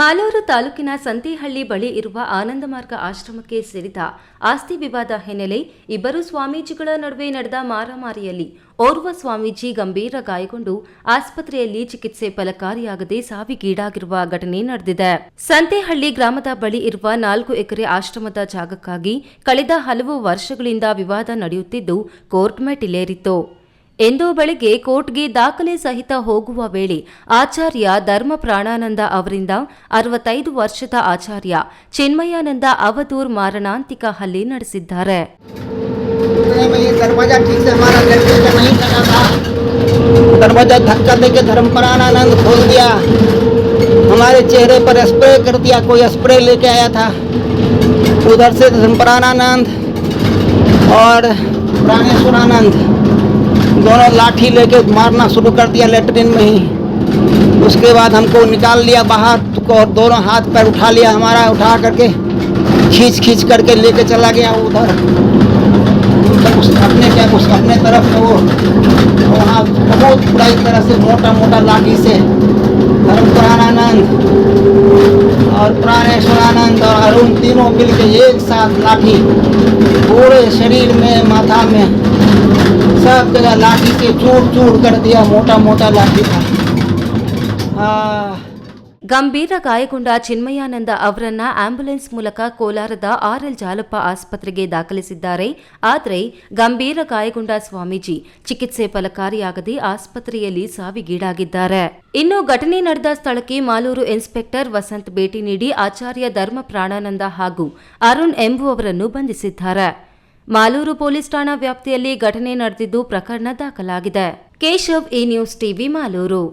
ಮಾಲೂರು ತಾಲೂಕಿನ ಸಂತೇಹಳ್ಳಿ ಬಳಿ ಇರುವ ಆನಂದಮಾರ್ಗ ಆಶ್ರಮಕ್ಕೆ ಸೇರಿದ ಆಸ್ತಿ ವಿವಾದ ಹಿನ್ನೆಲೆ ಇಬ್ಬರು ಸ್ವಾಮೀಜಿಗಳ ನಡುವೆ ನಡೆದ ಮಾರಾಮಾರಿಯಲ್ಲಿ ಓರ್ವ ಸ್ವಾಮೀಜಿ ಗಂಭೀರ ಗಾಯಗೊಂಡು ಆಸ್ಪತ್ರೆಯಲ್ಲಿ ಚಿಕಿತ್ಸೆ ಫಲಕಾರಿಯಾಗದೆ ಸಾವಿಗೀಡಾಗಿರುವ ಘಟನೆ ನಡೆದಿದೆ. ಸಂತೇಹಳ್ಳಿ ಗ್ರಾಮದ ಬಳಿ ಇರುವ ನಾಲ್ಕು ಎಕರೆ ಆಶ್ರಮದ ಜಾಗಕ್ಕಾಗಿ ಕಳೆದ ಹಲವು ವರ್ಷಗಳಿಂದ ವಿವಾದ ನಡೆಯುತ್ತಿದ್ದು ಕೋರ್ಟ್ ಮೆಟ್ಟಿಲೇರಿತ್ತು. ಎಂದೋ ಬೆಳಗ್ಗೆ ಕೋರ್ಟ್ಗೆ ದಾಖಲೆ ಸಹಿತ ಹೋಗುವ ವೇಳೆ ಆಚಾರ್ಯ ಧರ್ಮ ಪ್ರಾಣಾನಂದ ಅವರಿಂದ ಅರವತ್ತೈದು ವರ್ಷದ ಆಚಾರ್ಯ ಚಿನ್ಮಯಾನಂದ ಅವಧೂರ್ ಮಾರಣಾಂತಿಕ ಹಲ್ಲೆ ನಡೆಸಿದ್ದಾರೆ इतने में ये दरवाजा ठीक से हमारा लड़के का नहीं लगा था दरवाजा धक्का देके धर्मपरानंद खोल दिया हमारे चेहरे पर स्प्रे कर दिया कोई स्प्रे लेके आया था उधर से धर्मपरानंद और प्राणेश्वरानंद दोनों लाठी लेके मारना शुरू कर दिया लेटरिन में ही। उसके बाद हमको निकाल लिया बाहर तो और दोनों हाथ पैर उठा लिया हमारा, उठा करके खींच खींच करके लेके चला गया उधर। उस अपने क्या, उस अपने तरफ़ में वो, वहाँ बहुत बुराई तरह से मोटा मोटा लाठी से धर्म पुराणानंद और प्राणेश्वरानंद और अरुण तीनों मिल के एक साथ लाठी पूरे शरीर में, माथा में सब जगह लाठी से चूर चूर कर दिया मोटा मोटा लाठी था हाँ ಗಂಭೀರ ಗಾಯಗೊಂಡ ಚಿನ್ಮಯಾನಂದ ಅವರನ್ನ ಆಂಬ್ಯುಲೆನ್ಸ್ ಮೂಲಕ ಕೋಲಾರದ ಆರ್ಎಲ್ ಜಾಲಪ್ಪ ಆಸ್ಪತ್ರೆಗೆ ದಾಖಲಿಸಿದ್ದಾರೆ ಆದರೆ ಗಂಭೀರ ಗಾಯಗೊಂಡ ಸ್ವಾಮೀಜಿ ಚಿಕಿತ್ಸೆ ಫಲಕಾರಿಯಾಗದೆ ಆಸ್ಪತ್ರೆಯಲ್ಲಿ ಸಾವಿಗೀಡಾಗಿದ್ದಾರೆ ಇನ್ನು ಘಟನೆ ನಡೆದ ಸ್ಥಳಕ್ಕೆ ಮಾಲೂರು ಇನ್ಸ್ಪೆಕ್ಟರ್ ವಸಂತ್ ಭೇಟಿ ನೀಡಿ ಆಚಾರ್ಯ ಧರ್ಮ ಪ್ರಾಣಾನಂದ ಹಾಗೂ ಅರುಣ್ ಎಂಬುವವರನ್ನು ಬಂಧಿಸಿದ್ದಾರೆ ಮಾಲೂರು ಪೊಲೀಸ್ ಠಾಣಾ ವ್ಯಾಪ್ತಿಯಲ್ಲಿ ಘಟನೆ ನಡೆದಿದ್ದು ಪ್ರಕರಣ ದಾಖಲಾಗಿದೆ. Keshav E news TV Malur.